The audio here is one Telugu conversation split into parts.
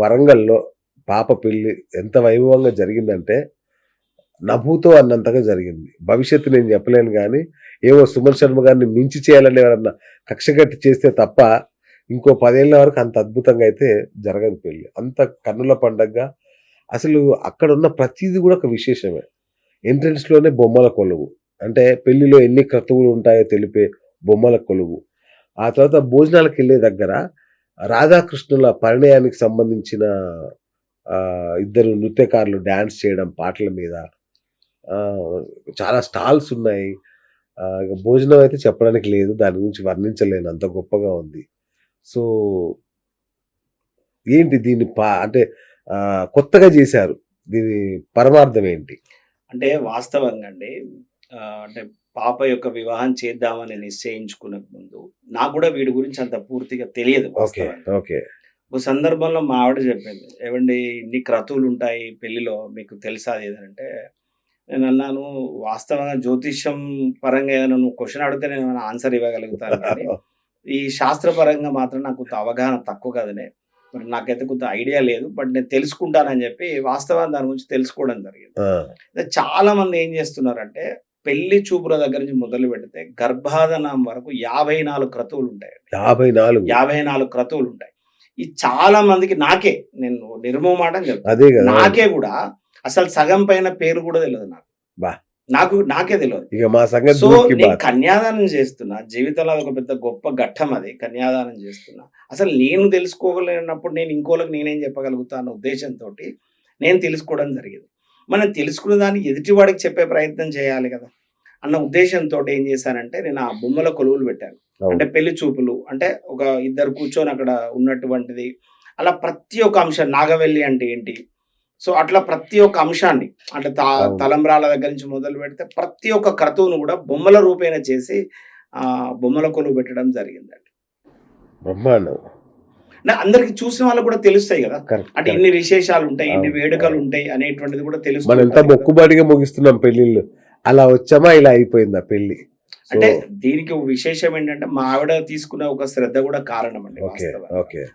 వరంగల్లో పాప పెళ్ళి ఎంత వైభవంగా జరిగిందంటే నభూతో అన్నంతగా జరిగింది. భవిష్యత్తు నేను చెప్పలేను కానీ ఏవో సుమన్ శర్మ గారిని మించి చేయాలని ఎవరన్నా కక్షగట్టి చేస్తే తప్ప ఇంకో పదేళ్ళ వరకు అంత అద్భుతంగా అయితే జరగదు పెళ్ళి అంత కన్నుల పండగగా అసలు అక్కడ ఉన్న ప్రతిదీ కూడా ఒక విశేషమే. ఎంట్రెన్స్లోనే బొమ్మల కొలువు. అంటే పెళ్ళిలో ఎన్ని క్రతువులు ఉంటాయో తెలిపే బొమ్మల కొలువు. ఆ తర్వాత భోజనాలకు వెళ్ళే దగ్గర రాధాకృష్ణుల పరిణయానికి సంబంధించిన ఇద్దరు నృత్యకారులు డ్యాన్స్ చేయడం పాటల మీద చాలా స్టాల్స్ ఉన్నాయి. భోజనం అయితే చెప్పడానికి లేదు. దాని గురించి వర్ణించలేను. అంత గొప్పగా ఉంది. సో ఏంటి దీన్ని పా అంటే కొత్తగా చేశారు. దీని పరమార్థం ఏంటి? అంటే వాస్తవంగా అండి అంటే పాప యొక్క వివాహం చేద్దామని నిశ్చయించుకునే ముందు నాకు కూడా వీడి గురించి అంత పూర్తిగా తెలియదు ఓకే ఒక సందర్భంలో మా ఆవిడ చెప్పింది ఏమండి ఇన్ని క్రతువులు ఉంటాయి పెళ్ళిలో మీకు తెలుసా అంటే నేను అన్నాను వాస్తవంగా జ్యోతిష్యం పరంగా ఏదైనా నువ్వు క్వశ్చన్ అడిగితే నేను ఏమైనా ఆన్సర్ ఇవ్వగలుగుతాను కానీ ఈ శాస్త్రపరంగా మాత్రం నాకు కొంత అవగాహన తక్కువ కదనే. మరి నాకైతే కొంత ఐడియా లేదు బట్ నేను తెలుసుకుంటానని చెప్పి వాస్తవాన్ని దాని గురించి తెలుసుకోవడం జరిగింది. చాలా మంది ఏం చేస్తున్నారంటే పెళ్ళి చూపుల దగ్గర నుంచి మొదలు పెడితే గర్భాధానం వరకు యాభై నాలుగు క్రతువులు ఉంటాయి. యాభై నాలుగు. యాభై నాలుగు క్రతువులు ఉంటాయి. ఈ చాలా మందికి నాకే నేను నిర్మూమాటం చెప్తాను నాకే కూడా అసలు సగం పైన పేరు కూడా తెలియదు నాకు. బా. నాకు నాకే తెలియదు. ఇక మా సంగతి సో నేను. కన్యాదానం చేస్తున్నా. జీవితంలో అది ఒక పెద్ద గొప్ప ఘట్టం అది కన్యాదానం చేస్తున్నా. అసలు నేను తెలుసుకోగలిగినప్పుడు నేను ఇంకోళ్ళకి నేనేం చెప్పగలుగుతా అన్న ఉద్దేశంతో నేను తెలుసుకోవడం జరిగింది. మనం తెలుసుకున్న దాన్ని ఎదుటివాడికి చెప్పే ప్రయత్నం చేయాలి కదా. అన్న ఉద్దేశంతో ఏం చేశానంటే నేను ఆ బొమ్మల కొలువులు పెట్టాను. అంటే పెళ్ళి చూపులు అంటే ఒక ఇద్దరు కూర్చొని అక్కడ ఉన్నటువంటిది. అలా ప్రతి ఒక్క అంశం నాగవెల్లి అంటే ఏంటి? సో అట్లా ప్రతి ఒక్క అంశాన్ని అంటే. తలంబ్రాల దగ్గర నుంచి మొదలు పెడితే ప్రతి ఒక్క క్రతువును కూడా బొమ్మల రూపేణ చేసి ఆ బొమ్మల కొలువు పెట్టడం జరిగిందండి. బ్రహ్మాండం. అందరికి చూసిన వాళ్ళకి కూడా తెలుస్తాయి కదా. అంటే ఇన్ని విశేషాలు ఉంటాయి ఇన్ని. వేడుకలు ఉంటాయి అనేటువంటిది కూడా మనం ఎంత. మొక్కుబాటిగా ముగిస్తున్నాం పెళ్ళిళ్ళు అలా వచ్చామా? ఇలా అయిపోయింది ఆ పెళ్ళి అంటే దీనికి ఒక విశేషం ఏంటంటే మా ఆవిడ తీసుకున్న ఒక శ్రద్ధ కూడా కారణం అండి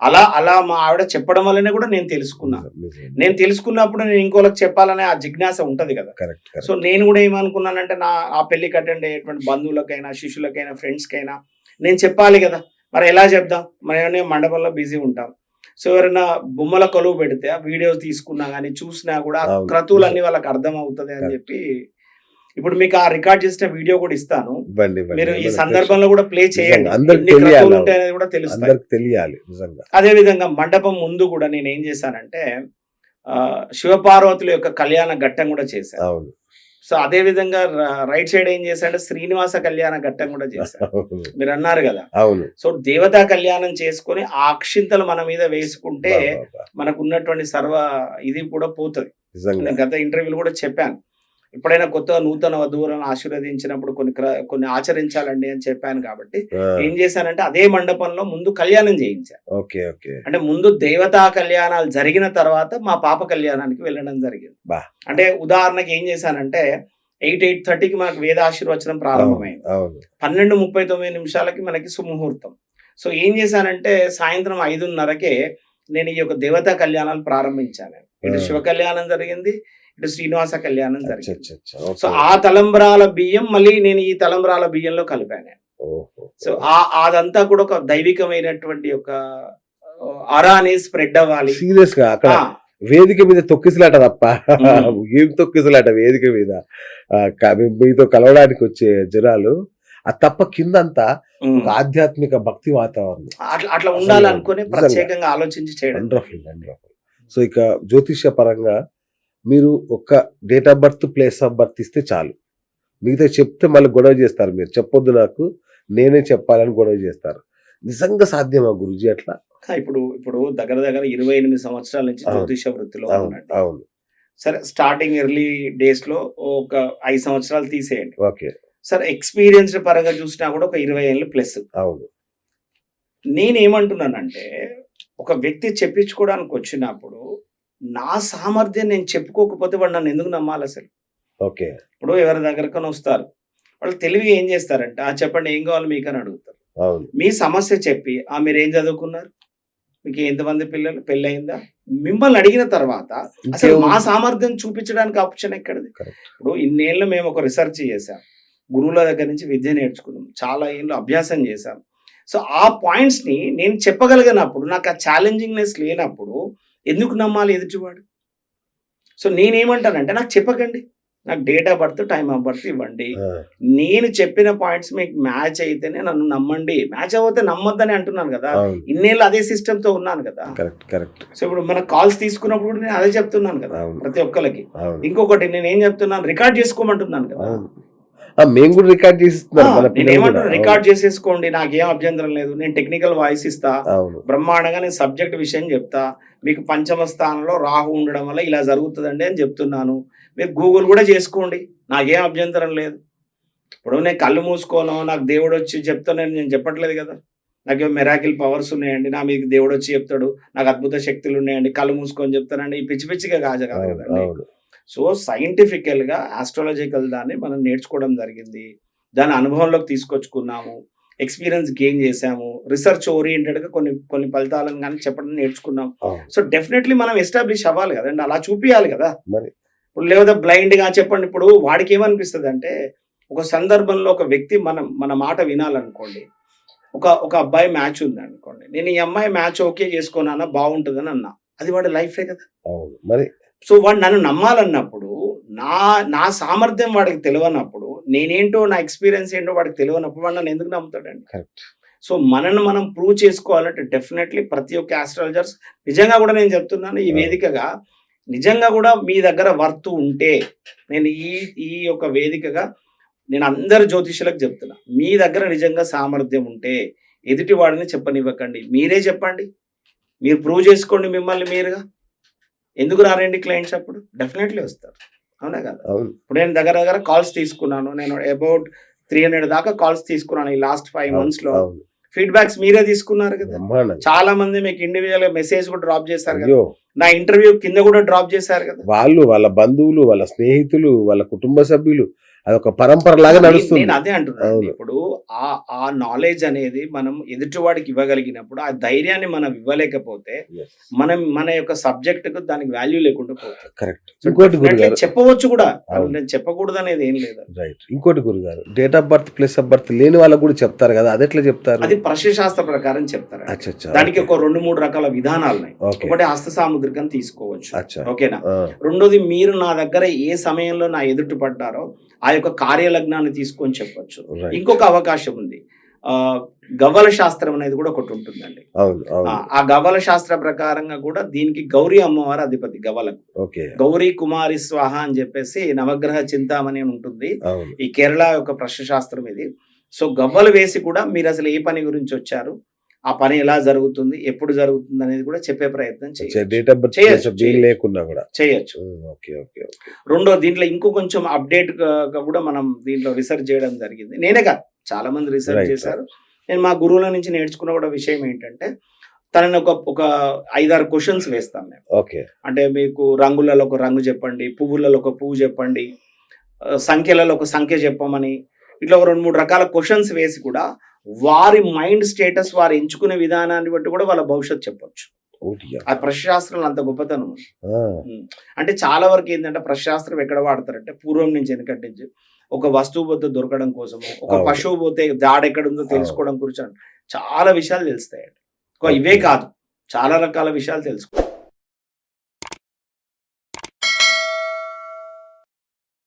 అలా అలా మా ఆవిడ చెప్పడం వల్లనే కూడా నేను తెలుసుకున్నా. నిజం, నేను తెలుసుకున్నప్పుడు నేను ఇంకోళ్ళకి చెప్పాలనే ఆ జిజ్ఞాస ఉంటది కదా. సో నేను కూడా ఏమనుకున్నానంటే నా ఆ పెళ్ళికి అటెండ్ అయ్యేటువంటి బంధువులకైనా శిష్యులకైనా ఫ్రెండ్స్కైనా నేను చెప్పాలి కదా. మరి ఎలా చెప్దాం? మరి ఏమైనా మండపంలో బిజీ ఉంటాం. సో ఎవరైనా బొమ్మల కొలువు పెడితే ఆ వీడియోస్ తీసుకున్నా కానీ చూసినా కూడా. క్రతువులన్నీ వాళ్ళకి అర్థం అవుతుంది అని. చెప్పి ఇప్పుడు మీకు ఆ రికార్డ్ చేసిన వీడియో కూడా ఇస్తాను. మీరు ఈ సందర్భంలో కూడా ప్లే చేయండి. ఉంటాయనేది కూడా తెలుస్తాయి. అందరికి తెలియాలి అదే విధంగా మండపం ముందు కూడా నేను ఏం చేశానంటే శివపార్వతుల యొక్క కళ్యాణ ఘట్టం కూడా చేశాను. సో అదే విధంగా రైట్ సైడ్ ఏం చేశానంటే శ్రీనివాస కళ్యాణ ఘట్టం కూడా అవును. మీరు అన్నారు కదా. అవును. సో దేవతా కళ్యాణం చేసుకొని ఆ అక్షింతలు మన మీద వేసుకుంటే. మనకు ఉన్నటువంటి సర్వ ఇది కూడా పోతుంది. గత ఇంటర్వ్యూలు కూడా చెప్పాను. ఎప్పుడైనా కొత్తగా నూతన వధువులను ఆశీర్వదించినప్పుడు కొన్ని కొన్ని ఆచరించాలండి అని చెప్పాను కాబట్టి ఏం చేశానంటే అదే మండపంలో ముందు కళ్యాణం చేయించాను ఓకే ఓకే. అంటే ముందు దేవతా కళ్యాణాలు జరిగిన తర్వాత మా పాప కళ్యాణానికి వెళ్ళడం జరిగింది. అంటే ఉదాహరణకి ఏం చేశానంటే ఎయిట్ ఎయిట్ థర్టీకి మనకు వేదాశీర్వచనం ప్రారంభమైంది. పన్నెండు ముప్పై తొమ్మిది నిమిషాలకి మనకి సుముహూర్తం. సో ఏం చేశానంటే సాయంత్రం ఐదున్నరకే నేను ఈ యొక్క దేవతా కళ్యాణాలు ప్రారంభించాను. ఇటు. శివ కళ్యాణం జరిగింది ఇటు శ్రీనివాస కళ్యాణం జరిగింది. సో. ఆ తలంబ్రాల బియ్యం మళ్ళీ నేను ఈ తలంబ్రాల బియ్యంలో కలిపాను ఓహో. సో ఆ అదంతా కూడా ఒక దైవికమైనటువంటి ఒక అరా అనేది స్ప్రెడ్ అవ్వాలి. సీరియస్గా అక్కడ వేదిక మీద తొక్కిసలాట తప్ప. ఏం తొక్కిసలాట వేదిక మీద? మీతో కలవడానికి వచ్చే జనాలు ఆ తప్ప కిందంతా ఆధ్యాత్మిక భక్తి వాతావరణం. అట్లా ఉండాలనుకుని. ప్రత్యేకంగా ఆలోచించి చేయడం. వండర్ఫుల్ వండర్ఫుల్ సో ఇక జ్యోతిష్య పరంగా మీరు ఒక్క date of birth place of birth ఇస్తే చాలు. మిగతా చెప్తే మళ్ళీ గొడవ చేస్తారు మీరు. చెప్పొద్దు నాకు నేనే చెప్పాలని గొడవ చేస్తారు. నిజంగా సాధ్యమా గురుజీ అట్లా? ఇప్పుడు ఇప్పుడు దగ్గర దగ్గర ఇరవై ఎనిమిది సంవత్సరాల నుంచి. జ్యోతిష వృత్తిలో అవును సరే స్టార్టింగ్ ఎర్లీ డేస్లో ఒక ఐదు సంవత్సరాలు తీసేయండి. ఓకే. సరే ఎక్స్పీరియన్స్ పరంగా చూసినా కూడా ఒక ఇరవై ఏళ్ళు ప్లస్ అవును. నేనేమంటున్నానంటే ఒక వ్యక్తి చెప్పించుకోవడానికి వచ్చినప్పుడు నా సామర్థ్యం నేను చెప్పుకోకపోతే వాడు నన్ను ఎందుకు నమ్మాలి అసలు? ఓకే. ఇప్పుడు ఎవరి దగ్గరకని వస్తారు. వాళ్ళు తెలివిగా ఏం చేస్తారంటే? ఆ చెప్పండి ఏం కావాలి మీకు అని అడుగుతారు మీ సమస్య చెప్పి ఆ మీరు ఏం చదువుకున్నారు? మీకు ఎంతమంది పిల్లలు పెళ్ళయిందా? మిమ్మల్ని అడిగిన తర్వాత అసలు మా సామర్థ్యం చూపించడానికి ఆప్షన్ ఎక్కడిది. ఇప్పుడు ఇన్నేళ్ళు మేము ఒక రీసెర్చ్ చేసాం గురువుల దగ్గర నుంచి విద్య నేర్చుకున్నాం. చాలా ఏళ్ళు అభ్యాసం చేశాం. సో ఆ పాయింట్స్ని నేను చెప్పగలిగినప్పుడు నాకు ఆ ఛాలెంజింగ్నెస్ లేనప్పుడు ఎందుకు నమ్మాలి ఎదుటివాడు? సో నేనేమంటానంటే నాకు చెప్పకండి. నాకు date of birth time of birth ఇవ్వండి నేను చెప్పిన పాయింట్స్ మీకు మ్యాచ్ అయితేనే నన్ను నమ్మండి. మ్యాచ్ అవ్వతే నమ్మొద్దని అంటున్నాను కదా. ఇన్నేళ్ళు అదే సిస్టమ్తో ఉన్నాను కదా. Correct correct. సో ఇప్పుడు మన కాల్స్ తీసుకున్నప్పుడు కూడా నేను అదే చెప్తున్నాను కదా ప్రతి ఒక్కరికి ఇంకొకటి నేను ఏం చెప్తున్నాను? రికార్డ్ చేసుకోమంటున్నాను కదా. మేము కూడా రికార్డ్ చేసి ఇస్తున్నాం మన నేను పిల్లలు కూడా. ఏమంటున్నా రికార్డ్ చేసేసుకోండి నాకేం అభ్యంతరం లేదు. నేను టెక్నికల్ వాయిస్ ఇస్తా. బ్రహ్మాండంగా నేను సబ్జెక్ట్ విషయం చెప్తా. మీకు పంచమ స్థానంలో రాహు ఉండడం వల్ల ఇలా జరుగుతుందండి అని చెప్తున్నాను. మీరు గూగుల్ కూడా చేసుకోండి. నాకేం అభ్యంతరం లేదు. ఇప్పుడు నేను కళ్ళు మూసుకోను నాకు దేవుడు వచ్చి చెప్తానని నేను చెప్పట్లేదు కదా. నాకు మెరాకిల్ పవర్స్ ఉన్నాయండి. నా మీకు దేవుడు వచ్చి చెప్తాడు. నాకు అద్భుత శక్తులు ఉన్నాయండి. కళ్ళు మూసుకొని చెప్తానండి. ఈ పిచ్చి పిచ్చిగా కాదు కాదు సో సైంటిఫికల్గా ఆస్ట్రాలజికల్ దాన్ని మనం నేర్చుకోవడం జరిగింది. దాని అనుభవంలోకి తీసుకొచ్చుకున్నాము. ఎక్స్పీరియన్స్ గెయిన్ చేసాము రీసెర్చ్ ఓరియంటెడ్గా కొన్ని కొన్ని ఫలితాలను కానీ చెప్పడం నేర్చుకున్నాం. సో డెఫినెట్లీ మనం ఎస్టాబ్లిష్ అవ్వాలి కదండి అలా చూపియాలి కదా. మరి. ఇప్పుడు లేదా బ్లైండ్గా చెప్పండి. ఇప్పుడు వాడికి ఏమనిపిస్తుంది అంటే ఒక సందర్భంలో ఒక వ్యక్తి మనం మన మాట వినాలనుకోండి. ఒక ఒక అబ్బాయి మ్యాచ్ ఉంది అనుకోండి నేను ఈ అమ్మాయి మ్యాచ్ ఓకే చేసుకున్నానా బాగుంటుందని అన్నా. అది వాడి లైఫే కదా. మరి సో వాడు నన్ను నమ్మాలన్నప్పుడు నా నా సామర్థ్యం వాడికి తెలియనప్పుడు నేనేంటో నా ఎక్స్పీరియన్స్ ఏంటో వాడికి తెలియనప్పుడు వాడు నన్ను ఎందుకు నమ్ముతాడండి? కరెక్ట్ సో మనల్ని మనం ప్రూవ్ చేసుకోవాలంటే డెఫినెట్లీ ప్రతి ఒక్క ఆస్ట్రాలజర్స్ నిజంగా కూడా నేను చెప్తున్నాను ఈ. వేదికగా నిజంగా కూడా మీ దగ్గర వర్త్ ఉంటే నేను ఈ ఈ యొక్క వేదికగా నేను అందరు జ్యోతిషులకు చెప్తున్నా మీ దగ్గర నిజంగా సామర్థ్యం ఉంటే ఎదుటి వాడిని చెప్పనివ్వకండి. మీరే చెప్పండి. మీరు ప్రూవ్ చేసుకోండి మిమ్మల్ని మీరుగా. ఎందుకు రారండి క్లయింట్స్ అప్పుడు? డెఫినెట్లీ వస్తారు. అవునా కదా? అవును. ఇప్పుడు నేను దగ్గర దగ్గర కాల్స్ తీసుకున్నాను. నేను అబౌట్ త్రీ హండ్రెడ్ దాకా కాల్స్ తీసుకున్నాను ఈ లాస్ట్ ఫైవ్ మంత్స్లో. అవును. ఫీడ్బ్యాక్స్ మీరే తీసుకున్నారు కదా? చాలా మంది మీకు ఇండివిజువల్ మెసేజ్ కూడా డ్రాప్ చేశారు కదా? నా ఇంటర్వ్యూ కింద కూడా డ్రాప్ చేశారు కదా? వాళ్ళు వాళ్ళ బంధువులు వాళ్ళ స్నేహితులు వాళ్ళ కుటుంబ సభ్యులు అదొక పరంపర లాగా నేను- నడుస్తుంది. నేను అదే అంటున్నాను. ఇప్పుడు ఆ ఆ నాలెడ్జ్ అనేది మనం ఎదుటివాడికి ఇవ్వగలిగినప్పుడు ఆ ధైర్యాన్ని మనం ఇవ్వలేకపోతే మనం మన యొక్క సబ్జెక్ట్కు దానికి వాల్యూ లేకుండా పోతుంది కరెక్ట్ ఇంకోటి చెప్పవచ్చు కూడా. నేను చెప్పకూడదు అనేది ఏం లేదు. రైట్ ఇంకోటి గురుగారు date of birth place of birth లేని వాళ్ళకు కూడా చెప్తారు కదా అది ఎట్లా చెప్తారు? అది ప్రశ్నశాస్త్ర ప్రకారం చెప్తారు. దానికి ఒక రెండు మూడు రకాల విధానాలు ఉన్నాయి. ఒకటి హస్త సాముద్రికం తీసుకోవచ్చు. ఓకేనా? రెండోది మీరు నా దగ్గర ఏ సమయంలో నా ఎదుటి పడ్డారో ఆ యొక్క కార్యలగ్నాన్ని తీసుకొని చెప్పొచ్చు. ఇంకొక అవకాశం ఉంది. ఆ గవ్వల శాస్త్రం అనేది కూడా ఒకటి ఉంటుందండి. ఆ, ఆ గవ్వల శాస్త్ర ప్రకారంగా కూడా దీనికి గౌరీ అమ్మవారు అధిపతి గవ్వలకు గౌరీ కుమారి స్వాహ అని చెప్పేసి నవగ్రహ చింతామణి అని ఉంటుంది. ఈ కేరళ యొక్క ప్రశ్న శాస్త్రం ఇది. సో గవ్వలు వేసి కూడా మీరు అసలు ఏ పని గురించి వచ్చారు? ఆ పని ఎలా జరుగుతుంది ఎప్పుడు జరుగుతుంది అనేది కూడా చెప్పే ప్రయత్నం చేయొచ్చు. రెండో దీంట్లో ఇంకో కొంచెం అప్డేట్ కూడా మనం దీంట్లో రీసెర్చ్ చేయడం జరిగింది. నేనే కాదు చాలా మంది రీసెర్చ్ చేశారు. నేను మా గురువుల నుంచి నేర్చుకున్న కూడా విషయం ఏంటంటే తనని ఒక ఒక ఐదారు క్వశ్చన్స్ వేస్తాం మేము. ఓకే. అంటే మీకు రంగులలో ఒక రంగు చెప్పండి పువ్వులలో ఒక పువ్వు చెప్పండి సంఖ్యలలో ఒక సంఖ్య చెప్పమని ఇట్లా ఒక రెండు మూడు రకాల క్వశ్చన్స్ వేసి కూడా వారి మైండ్ స్టేటస్ వారు ఎంచుకునే విధానాన్ని బట్టి కూడా వాళ్ళ భవిష్యత్తు చెప్పొచ్చు. ఆ ప్రశ్నశాస్త్రం అంత గొప్పతనం అంటే చాలా వరకు ఏంటంటే ప్రశాస్త్రం ఎక్కడ వాడతారంటే పూర్వం నుంచి వెనకటి నుంచి ఒక వస్తువు పోతే దొరకడం కోసము ఒక. పశువు పోతే జాడ ఎక్కడ ఉందో తెలుసుకోవడం గురించి చాలా విషయాలు తెలుస్తాయండి. ఇవే కాదు చాలా రకాల విషయాలు తెలుసుకో